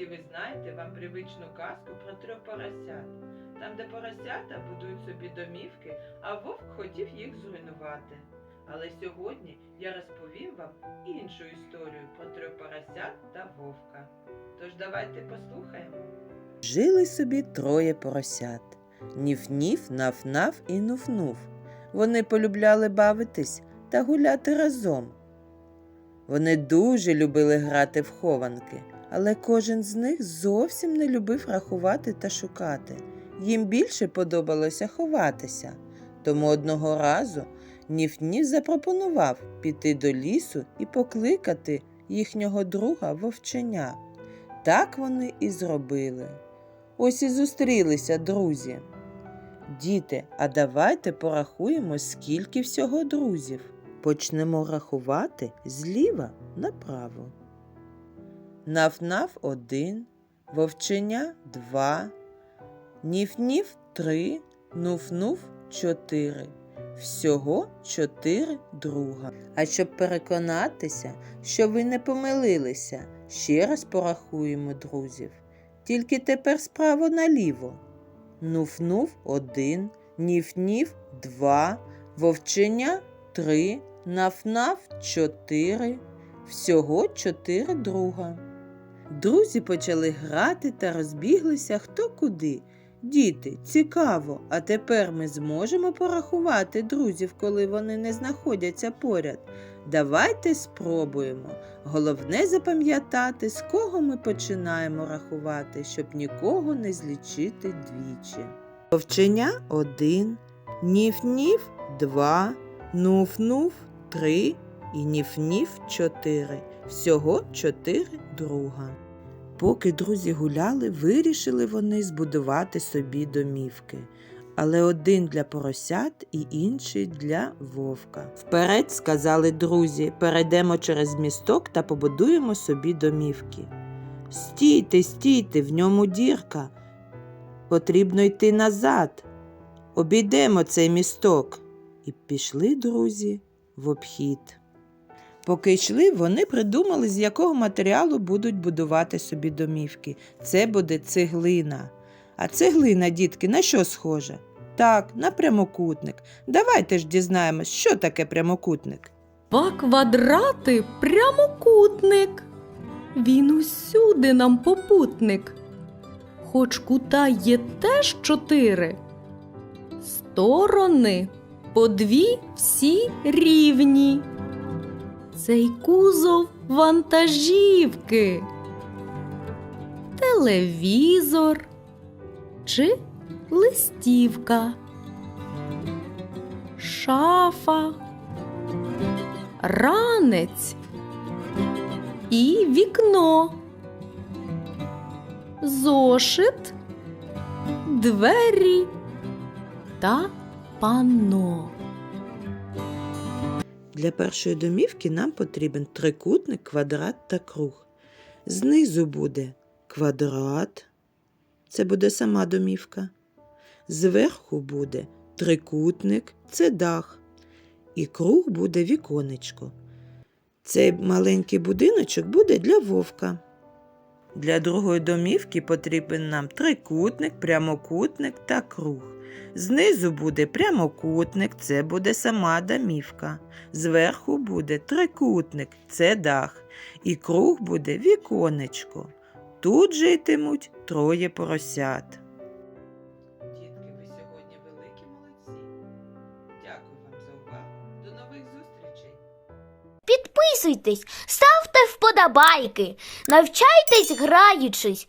Всі ви знаєте вам привичну казку про трьох поросят. Там, де поросята будують собі домівки, а вовк хотів їх зруйнувати. Але сьогодні я розповім вам іншу історію про трьох поросят та вовка. Тож давайте послухаємо. Жили собі троє поросят. Ніф-ніф, наф-наф і нуф-нуф. Вони полюбляли бавитись та гуляти разом. Вони дуже любили грати в хованки, але кожен з них зовсім не любив рахувати та шукати. Їм більше подобалося ховатися. Тому одного разу Ніф-Ніф запропонував піти до лісу і покликати їхнього друга вовченя. Так вони і зробили. Ось і зустрілися друзі. Діти, а давайте порахуємо, скільки всього друзів. Почнемо рахувати зліва направо. Наф-наф один, вовченя два, ніф-ніф три, нуф-нуф чотири. Всього чотири друга. А щоб переконатися, що ви не помилилися, ще раз порахуємо друзів. Тільки тепер справа наліво. Нуф-нуф один, ніф-ніф два, вовченя три, наф-наф чотири. Всього чотири друга. Друзі почали грати та розбіглися хто куди. Діти, цікаво, а тепер ми зможемо порахувати друзів, коли вони не знаходяться поряд. Давайте спробуємо. Головне запам'ятати, з кого ми починаємо рахувати, щоб нікого не злічити двічі. Вовченя один, ніф-ніф два, нуф-нуф три і ніф-ніф чотири. Всього чотири друга. Поки друзі гуляли, вирішили вони збудувати собі домівки. Але один для поросят і інший для вовка. Вперед, сказали друзі, перейдемо через місток та побудуємо собі домівки. Стійте, стійте, в ньому дірка. Потрібно йти назад. Обійдемо цей місток. І пішли друзі в обхід. Поки йшли, вони придумали, з якого матеріалу будуть будувати собі домівки. Це буде цеглина. А цеглина, дітки, на що схожа? Так, на прямокутник. Давайте ж дізнаємось, що таке прямокутник. Два квадрати прямокутник. Він усюди нам попутник. Хоч кута є теж чотири. Сторони по дві всі рівні. Цей кузов вантажівки. Телевізор чи листівка. Шафа ранець і вікно, зошит, двері та панно. Для першої домівки нам потрібен трикутник, квадрат та круг. Знизу буде квадрат, це буде сама домівка. Зверху буде трикутник, це дах. І круг буде віконечко. Цей маленький будиночок буде для вовка. Для другої домівки потрібен нам трикутник, прямокутник та круг. Знизу буде прямокутник, це буде сама домівка. Зверху буде трикутник, це дах. І круг буде віконечко. Тут житимуть троє поросят. Дітки, ви сьогодні великі молодці. Дякую вам за увагу. До нових зустрічей! Підписуйтесь, ставте вподобайки, навчайтесь граючись